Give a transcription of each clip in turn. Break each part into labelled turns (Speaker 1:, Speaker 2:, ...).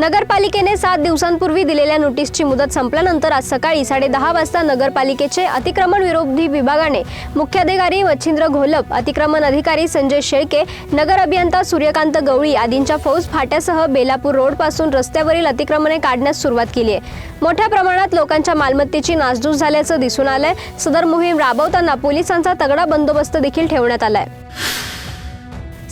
Speaker 1: नगरपालिकेने सात दिवसांपूर्वी दिलेल्या नोटीसची मुदत संपल्यानंतर आज सकाळी साडेदहा वाजता नगरपालिकेचे अतिक्रमण विरोधी विभागाने मुख्याधिकारी मच्छिंद्र घोलप अतिक्रमण अधिकारी संजय शेळके नगर अभियंता सूर्यकांत गवळी आदींच्या फौज फाट्यासह बेलापूर रोडपासून रस्त्यावरील अतिक्रमणे काढण्यास सुरुवात केली आहे. मोठ्या प्रमाणात लोकांच्या मालमत्तेची नासधूस झाल्याचं दिसून आलंय. सदर मोहीम राबवताना पोलिसांचा तगडा बंदोबस्त देखील ठेवण्यात आलाय.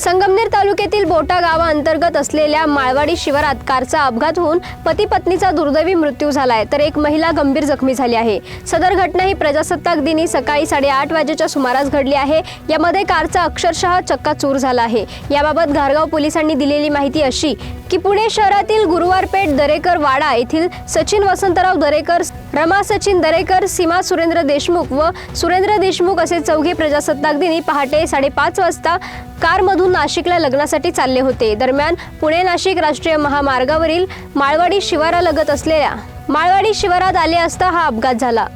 Speaker 1: संगमनेर तालुक्यातील बोटा गावाअंतर्गत असलेल्या माळवाडी शिवारात कारचा अपघात होऊन पती पत्नीचा दुर्दैवी मृत्यू झालाय. तर एक महिला गंभीर जखमी झाली आहे. सदर घटना ही प्रजासत्ताक दिनी सकाळी साडेआठ वाजेच्या सुमारास घडली आहे. यामध्ये कारचा अक्षरशः चक्काचूर झाला आहे. याबाबत घारगाव पोलिसांनी दिलेली माहिती अशी की पुणे शहरातील गुरुवारपेठ दरेकर वाडा येथील सचिन वसंतराव दरेकर रमा सचिन दरेकर सीमा सुरेंद्र देशमुख व सुरेंद्र देशमुख असे चौघे प्रजासत्ताक दिनी पहाटे साडेपाच वाजता कारमधून नाशिकला लग्नासाठी चालले होते. दरम्यान पुणे नाशिक राष्ट्रीय महामार्गावरील माळवाडी शिवारालगत असलेल्या माळवाडी शिवारात आले असता हा अपघात झाला.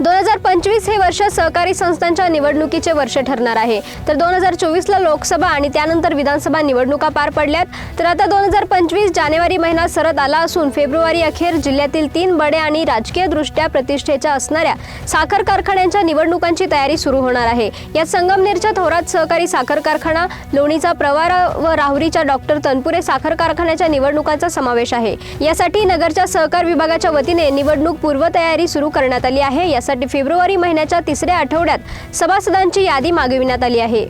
Speaker 1: दोन हजार पंचवीस हे वर्ष सहकारी संस्थांच्या निवडणुकीचे वर्ष ठरणार आहे. तर दोन हजार चोवीसला लोकसभा आणि त्यानंतर विधानसभा निवडणुका पार पडल्यात. तर आता दोन हजार पंचवीस जानेवारी महिना सरत आला असून फेब्रुवारी अखेर जिल्ह्यातील तीन बडे आणि राजकीयदृष्ट्या प्रतिष्ठेच्या असणाऱ्या साखर कारखान्यांच्या निवडणुकांची तयारी सुरू होणार आहे. यात संगमनेरच्या थोरात सहकारी साखर कारखाना लोणीचा प्रवारा व राहुरीच्या डॉक्टर तनपुरे साखर कारखान्याच्या निवडणुकांचा समावेश आहे. यासाठी नगरच्या सहकार विभागाच्या वतीने निवडणूक पूर्वतयारी सुरू करण्यात आली आहे. यासाठी फेब्रुवारी महिन्याच्या तिसऱ्या आठवड्यात सभासदांची यादी मागविण्यात आली आहे.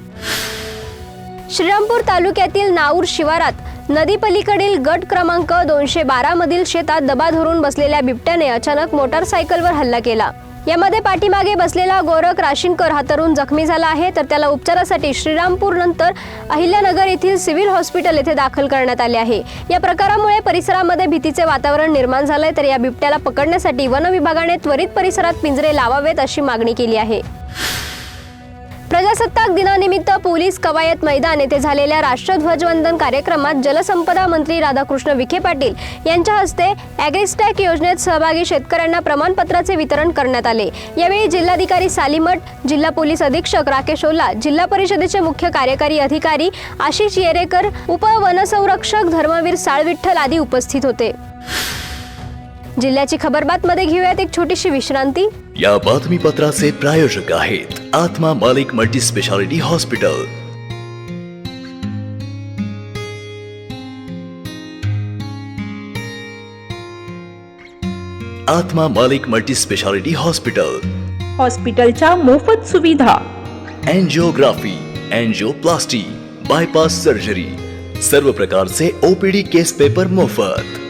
Speaker 1: श्रीरामपूर तालुक्यातील नाऊर शिवारात नदीपलीकडील गट क्रमांक दोनशे बारा मधील शेतात दबा धरून बसलेल्या बिबट्याने अचानक मोटारसायकलवर हल्ला केला. यामध्ये पाठीमागे बसलेला गोरख राशीनकर हा तरुण जखमी झाला आहे. तर त्याला उपचारासाठी श्रीरामपूर नंतर अहिल्यानगर येथील सिव्हिल हॉस्पिटल येथे दाखल करण्यात आले आहे. या प्रकारामुळे परिसरामध्ये भीतीचे वातावरण निर्माण झालंय. तर या बिबट्याला पकडण्यासाठी वन विभागाने त्वरित परिसरात पिंजरे लावावेत अशी मागणी केली आहे. प्रजासत्ताक दिनानिमित्त पोलीस कवायत मैदान येथे झालेल्या राष्ट्रध्वजवंदन कार्यक्रमात जलसंपदा मंत्री राधाकृष्ण विखे पाटील यांच्या हस्ते ॲग्रिस्टॅक योजनेत सहभागी शेतकऱ्यांना प्रमाणपत्राचे वितरण करण्यात आले. यावेळी जिल्हाधिकारी सालीमठ जिल्हा पोलीस अधीक्षक राकेश ओला जिल्हा परिषदेचे मुख्य कार्यकारी अधिकारी आशिष येरेकर उपवनसंरक्षक धर्मवीर साळविठ्ठल आदी उपस्थित होते. जिल्ह्याची खबरबातमध्ये घेऊयात एक छोटीशी विश्रांती.
Speaker 2: या बातमीपत्राचे प्रायोजक आहेत आत्मा मालिक मल्टी स्पेशालिटी हॉस्पिटल आत्मा मालिक मल्टी स्पेशालिटी हॉस्पिटल
Speaker 3: हॉस्पिटलच्या मोफत सुविधा.
Speaker 2: एन्जिओग्राफी एन्जिओप्लास्टी बायपास सर्जरी सर्व प्रकारचे ओपीडी केस पेपर मोफत.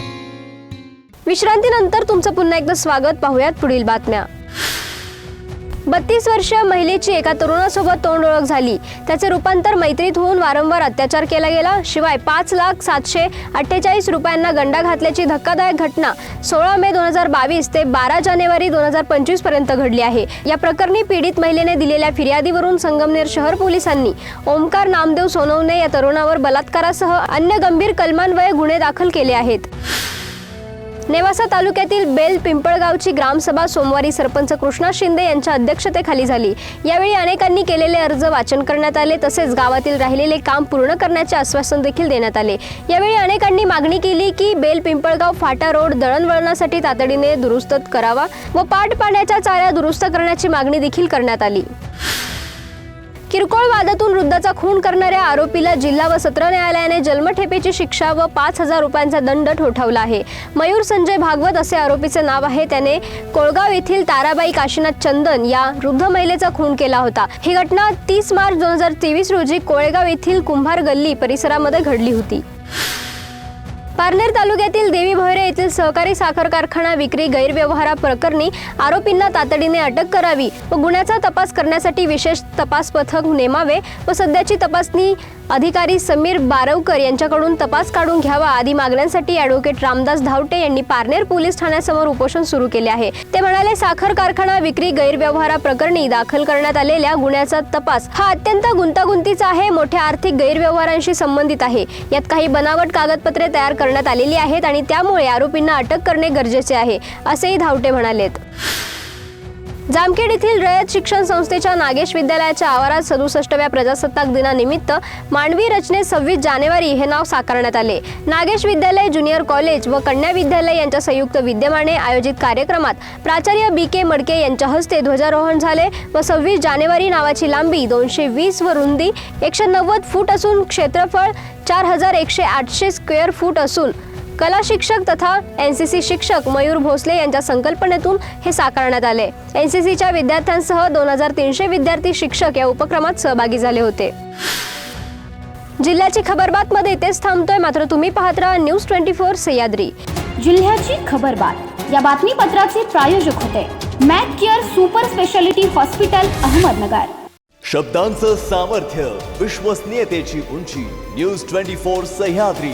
Speaker 1: विश्रांतीनंतर तुमचं पुन्हा एकदा स्वागत पाहूयात पुढील बातम्या. बत्तीस वर्ष महिलेची एका तरुणासोबत तोंड ओळख झाली. त्याचे रूपांतर मैत्रीत होऊन वारंवार अत्याचार केला गेला. शिवाय पाच लाख सातशे अठ्ठेचाळीस रुपयांना गंडा घातल्याची धक्कादायक घटना सोळा मे दोन हजार बावीस ते बारा जानेवारी दोन हजार पंचवीसपर्यंत घडली आहे. या प्रकरणी पीडित महिलेने दिलेल्या फिर्यादीवरून संगमनेर शहर पोलिसांनी ओमकार नामदेव सोनवणे या तरुणावर बलात्कारासह अन्य गंभीर कलमान्वये गुन्हे दाखल केले आहेत. नेवासा तालुक्यातील बेल पिंपळगावची ग्रामसभा सोमवारी सरपंच कृष्णा शिंदे यांच्या अध्यक्षतेखाली झाली. यावेळी अनेकांनी केलेले अर्ज वाचन करण्यात आले तसेच गावातील राहिलेले काम पूर्ण करण्याचे आश्वासन देखील देण्यात आले. यावेळी अनेकांनी मागणी केली की बेल पिंपळगाव फाटा रोड दळणवळणासाठी तातडीने दुरुस्त करावा व पाट पाण्याच्या चाऱ्या दुरुस्त करण्याची मागणी देखील करण्यात आली. किरकोळ वादातून वृद्धाचा खून करणाऱ्या आरोपीला जिल्हा व सत्र न्यायालयाने जन्मठेपेची शिक्षा व पाच हजार रुपयांचा दंड ठोठावला आहे. मयूर संजय भागवत असे आरोपीचे नाव आहे. त्याने कोळगाव येथील ताराबाई काशीनाथ चंदन या वृद्ध महिलेचा खून केला होता. ही घटना तीस मार्च दोन हजार तेवीस रोजी कोळेगाव येथील कुंभार गल्ली परिसरामध्ये घडली होती. पारनेर तालुक्यातील देवी भोयरे येथील सहकारी साखर कारखाना विक्री गैरव्यवहाराप्रकरणी आरोपींना तातडीने अटक करावी व गुन्ह्याचा तपास करण्यासाठी विशेष तपास पथक नेमावे व सध्याची तपासणी अधिकारी समीर बारवकर यांच्याकडून तपास काढून घ्यावा आदी मागण्यांसाठी ॲडव्होकेट रामदास धावटे यांनी पारनेर पोलीस ठाण्यासमोर उपोषण सुरू केले आहे. ते म्हणाले साखर कारखाना विक्री गैरव्यवहाराप्रकरणी दाखल करण्यात आलेल्या गुन्ह्याचा तपास हा अत्यंत गुंतागुंतीचा आहे मोठ्या आर्थिक गैरव्यवहारांशी संबंधित आहे. यात काही बनावट कागदपत्रे तयार करण्यात आलेली आहेत आणि त्यामुळे आरोपींना अटक करणे गरजेचे आहे असेही धावटे म्हणालेत. जामखेड येथील रयत शिक्षण संस्थेच्या नागेश विद्यालयाच्या आवारात सदुसष्टव्या प्रजासत्ताक दिनानिमित्त मांडवी रचने सव्वीस जानेवारी हे नाव साकारण्यात आले. नागेश विद्यालय ज्युनियर कॉलेज व कन्या विद्यालय यांच्या संयुक्त विद्यमाने आयोजित कार्यक्रमात प्राचार्य बी के मडके यांच्या हस्ते ध्वजारोहण झाले व सव्वीस जानेवारी नावाची लांबी दोनशे वीस व रुंदी एकशे नव्वद फूट असून क्षेत्रफळ चार हजार एकशे आठशे स्क्वेअर फूट असून कला शिक्षक तथा एन सी सी शिक्षक मयूर भोसले यांच्या संकल्पनेतून हे साकारण्यात आले. एन सी सीच्या विद्यार्थ्यांसह दोन हजार तीनशे विद्यार्थी शिक्षक या उपक्रमात सहभागी झाले होते. जिल्ह्याची खबरबातमध्ये इथेच थांबतोय. मात्र तुम्ही पाहत राहा न्यूज ट्वेंटी फोर सह्याद्री.
Speaker 4: जिल्ह्याची खबरबात. या बातमीपत्राचे प्रायोजक होते Mac care super speciality hospital Ahmednagar.
Speaker 2: शब्दांचं सामर्थ्य विश्वसनीयतेची उंची न्यूज ट्वेंटी फोर सह्याद्री.